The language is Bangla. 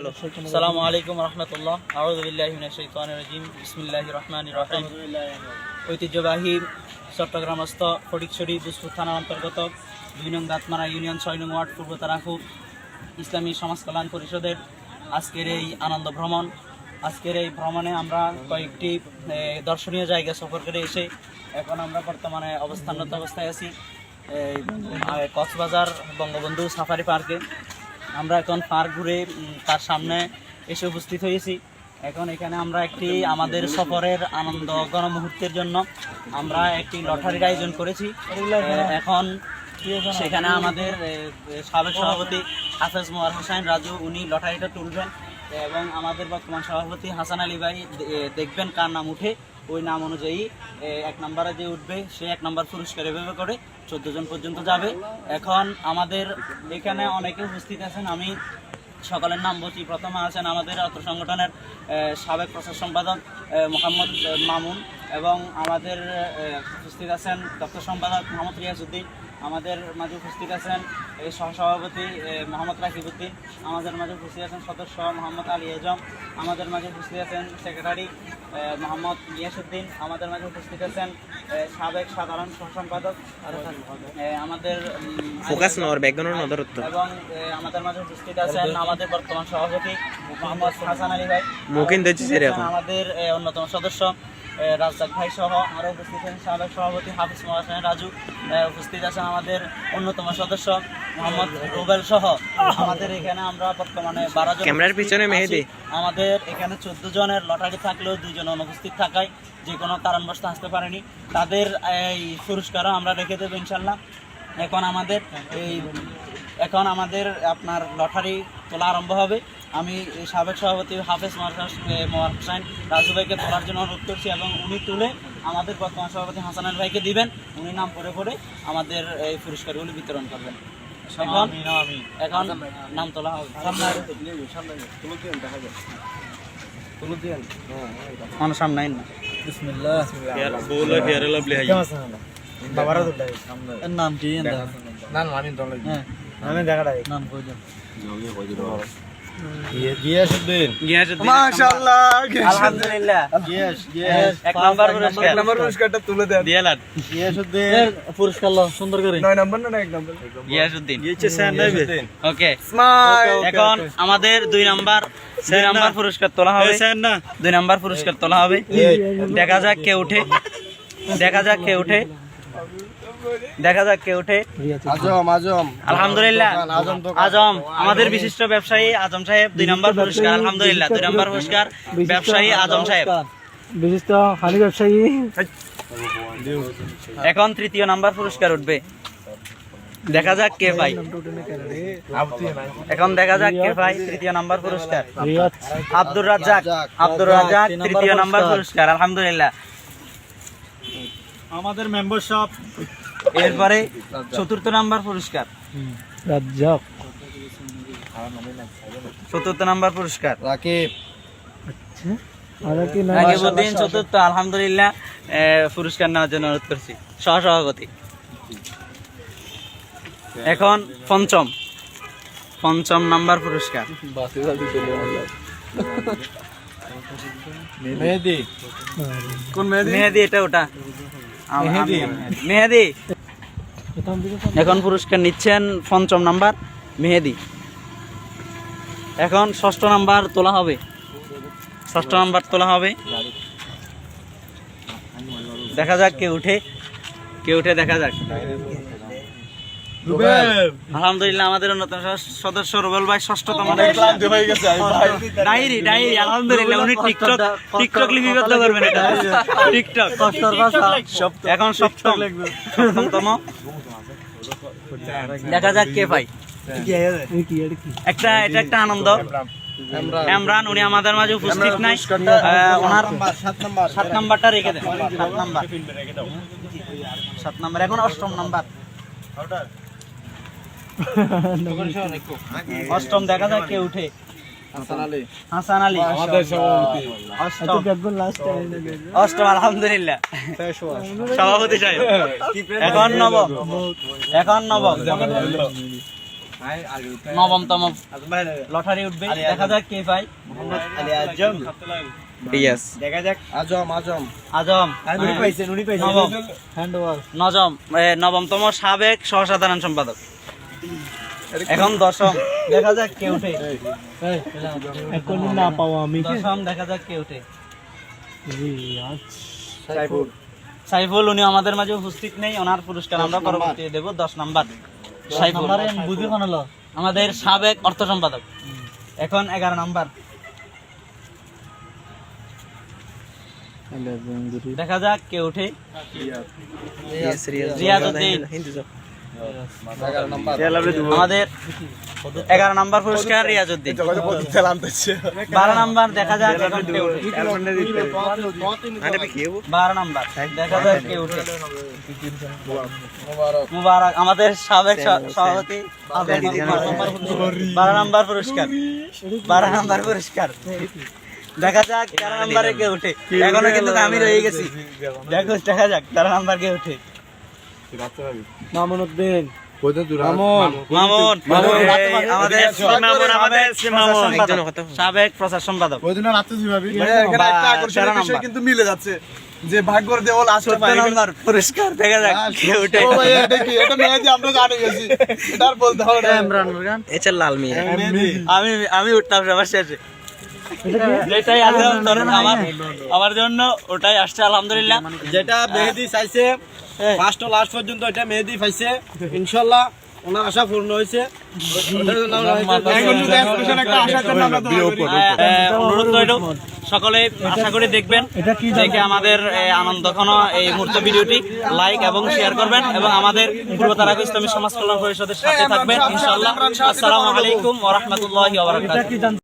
আসসালামু আলাইকুম রহমতুল্লাহ আউদুবিল্লাহিমিনাশাইতানির বিসমিল্লাহ রহমান রহিম। ঐতিহ্যবাহী চট্টগ্রামস্থ ফটিকছড়ি দুসপুর থানার অন্তর্গত দুই নং দাঁতমারা ইউনিয়ন ছয় নং ওয়ার্ড পূর্ব তারাখু ইসলামী সমাজ কল্যাণ পরিষদের আজকের এই আনন্দ ভ্রমণ। আজকের এই ভ্রমণে আমরা কয়েকটি দর্শনীয় জায়গা সফর করে এসে এখন আমরা বর্তমানে অবস্থানরত অবস্থায় আছি। কক্সবাজার বঙ্গবন্ধু সাফারি পার্কে। আমরা এখন পার্ক ঘুরে তার সামনে এসে উপস্থিত হয়েছি। এখন এখানে আমরা একটি আমাদের সফরের আনন্দ গণ মুহূর্তের জন্য আমরা একটি লটারির আয়োজন করেছি। এখন সেখানে আমাদের সাবেক সভাপতি হাফেজ মোয়ার হোসেন রাজু, উনি লটারিটা তুলবেন এবং আমাদের বর্তমান সভাপতি হাসান আলী ভাই দেখবেন কার নাম উঠে। ওই নাম অনুযায়ী এক নম্বরে যে উঠবে, সে এক নম্বর পুরস্কার এভাবে করে চোদ্দ জন পর্যন্ত যাবে। এখন আমাদের এখানে অনেকে উপস্থিত আছেন, আমি সকলের নাম বলছি। প্রথমে আছেন আমাদের অত্র সংগঠনের সাবেক প্রচার সম্পাদক মোহাম্মদ মামুন এবং আমাদের উপস্থিত আছেন দপ্তর সম্পাদক মোহাম্মদ রিয়াজউদ্দিন। আমাদের মাঝে উপস্থিত আছেন এই সহসভাপতি মোহাম্মদ রাকিবউদ্দিন। আমাদের মাঝে উপস্থিত আছেন সদস্য মোহাম্মদ আলী এজম আমাদের মাঝে উপস্থিত আছেন সেক্রেটারি মোহাম্মদ গিয়াসুদ্দিন আমাদের মাঝে উপস্থিত আছেন সাবেক সাধারণ সহ-সম্পাদক আমাদের ফোকাস এবং আমাদের মাঝে উপস্থিত আছেন আমাদের বর্তমান সভাপতি মোহাম্মদ হাসান আলী ভাই। আমাদের অন্যতম সদস্য এ, রাজ্জাক ভাই সহ আরও উপস্থিত আছেন সাবেক সভাপতি হাফিজ মোহাসেন রাজু। উপস্থিত আছেন আমাদের অন্যতম সদস্য মোহাম্মদ রুবেল সহ। আমাদের এখানে আমরা বর্তমানে বারো জন ক্যামেরার পিছনে মেহেদি। আমাদের এখানে চোদ্দ জনের লটারি থাকলেও দুজন অনুপস্থিত থাকায় যে কোনো কারণবশত আসতে পারেনি। তাদের এই পুরস্কারও আমরা রেখে দেবো ইনশাল্লাহ। এখন আমাদের এই এখন আমাদের আপনার লটারি তোলা আরম্ভ হবে। আমি সাবেক সভাপতি হাফেজ মোয়ার হোসেন রাজু ভাইকে তোলার জন্য অনুরোধ করছি এবং উনি তুলে আমাদের বর্তমান সভাপতি হাসান আলী ভাইকে দিবেন। উনি নাম পড়ে পড়ে আমাদের এই পুরস্কারগুলি বিতরণ করবেন। এখন এখন নাম তোলা হবে। আমার সামনে আইন না। নাম কি? নাম? হ্যাঁ, আমি দেখাটা নাম কই পুরস্কার। সুন্দর করে। এখন আমাদের দুই নাম্বার দুই নাম্বার পুরস্কার তোলা হবে। না। দুই নাম্বার পুরস্কার তোলা হবে। দেখা যাক কে উঠে। দেখা যাক কে উঠে। দেখা যাক কে উঠে আজম আজম। আলহামদুলিল্লাহ। আজম আজম আমাদের বিশিষ্ট ব্যবসায়ী আজম সাহেব দুই নম্বর পুরস্কার আলহামদুলিল্লাহ দুই নম্বর পুরস্কার ব্যবসায়ী আজম সাহেব। বিশিষ্ট হানি ব্যবসায়ী। এখন তৃতীয় নাম্বার পুরস্কার উঠবে। দেখা যাক কে পাই এখন দেখা যাক কে পাই তৃতীয় নাম্বার পুরস্কার। আব্দুর রাজ্জাক আব্দুর রাজ্জাক তৃতীয় নাম্বার পুরস্কার। আলহামদুলিল্লাহ। আমাদের মেম্বারশিপ এরপরে চতুর্থ নাম্বার পুরস্কার। রাজ্জাক। চতুর্থ নাম্বার পুরস্কার। রাকিব। রাকিবউদ্দিন চতুর্থ আলহামদুলিল্লাহ পুরস্কার নেওয়ার জন্য অনুরোধ করছি। সহসভাপতি। এখন পঞ্চম। পঞ্চম নাম্বার পুরস্কার। মেহেদি। কোন মেহেদি? মেহেদি। এটা ওটা। মেহেদি। মেহেদি। এখন পুরস্কার নিচ্ছেন পঞ্চম নাম্বার মেহেদি। এখন ষষ্ঠ নাম্বার তোলা হবে। ষষ্ঠ নাম্বার তোলা হবে। দেখা যাক কে উঠে কে উঠে দেখা যাক। আলহামদুলিল্লাহ আমাদের অন্যতম সদস্য- রুবেল ভাই ষষ্ঠতম। হয়ে গেছে ভাই। ডায়েরি ডায়েরি আলহামদুলিল্লাহ উনি টিকটক টিকটক লিপিবদ্ধ করবেন এটা। টিকটক। এখন সপ্তম। সপ্তমতম দেখা যাক কে পাই। একটা এটা একটা আনন্দ। এমরান উনি আমাদের মাঝে উপস্থিত নাই। ওনার সাত নাম্বার সাত নাম্বারটা রেখে দেন। সাত নাম্বার। সাত নাম্বার। এখন অষ্টম নাম্বার। অষ্টম দেখা যাক কে উঠে। হাসান আলী। হাসান আলী। আমাদের সভাপতি। অষ্টম। অষ্টম আলহামদুলিল্লাহ। সভাপতি সাহেব। এখন নবম। এখন নবম। নবমতম লটারি উঠবে। দেখা যাক কে পাই আলী আজম। রিয়াজ দেখা যাক। আজম আজম। আজম। নুনি পাইছে নুনি পাইছে নবম। নজম নবমতম সাবেক সহসাধারণ সম্পাদক। এখন দশম। দেখা যাক কে উঠে এখন না পাও আমি দশম দেখা যাক কে উঠে সাইফুল। সাইফুল উনি আমাদের মাঝে উপস্থিত নেই ওনার পুরস্কার আমরা পরবর্তী দেব দশ নাম্বার। সাইফুল। বুঝি বানালো আমাদের সাবেক অর্থ সম্পাদক। এখন এগারো নাম্বার। দেখা যাক কে উঠে রিয়াজ। আমাদের এগারো নাম্বার পুরস্কার বারো নাম্বার দেখা বারো নাম্বার। দেখা কে উঠে। মুবারক। আমাদের সাবেক সভাপতি বারো নাম্বার। পুরস্কার। বারো নাম্বার পুরস্কার। দেখা যাক তেরো নাম্বারে কে উঠে। এখনও কিন্তু আমি রয়ে গেছি। দেখো দেখা যাক। তেরো নাম্বার কে উঠে। মামুন। উদ্দিন। সাবেক প্রচার সম্পাদক। কিন্তু মিলে যাচ্ছে যে ভাগ্যর দেওয়াল আসলে পুরস্কার দেখা যাক কে উঠে ও ভাই এটা কি এটা আমরা জানে গেছি। এটা আর বলতে হবে না। এটা লাল মেয়ে আমি আমি উঠলাম সবার শেষে। যেটাই আছে ধরেন আমার আমার জন্য ওটাই আসছে আলহামদুলিল্লাহ। যেটা মেহেদি চাইছে ফার্স্ট লাস্ট পর্যন্ত এটা মেহেদি পাইছে ইনশাল্লাহ ওনার আশা পূর্ণ হয়েছে। সকলে আশা করি দেখবেন। দেখে আমাদের এ, আনন্দঘন এই মুহূর্ত ভিডিওটি লাইক এবং শেয়ার করবেন এবং আমাদের পূর্ব তারাক ইসলামী সমাজ কল্যাণ পরিষদের সাথে থাকবেন। ইনশাআল্লাহ আসসালামু আলাইকুম ওয়া রাহমাতুল্লাহি ওয়া বারাকাতুহু।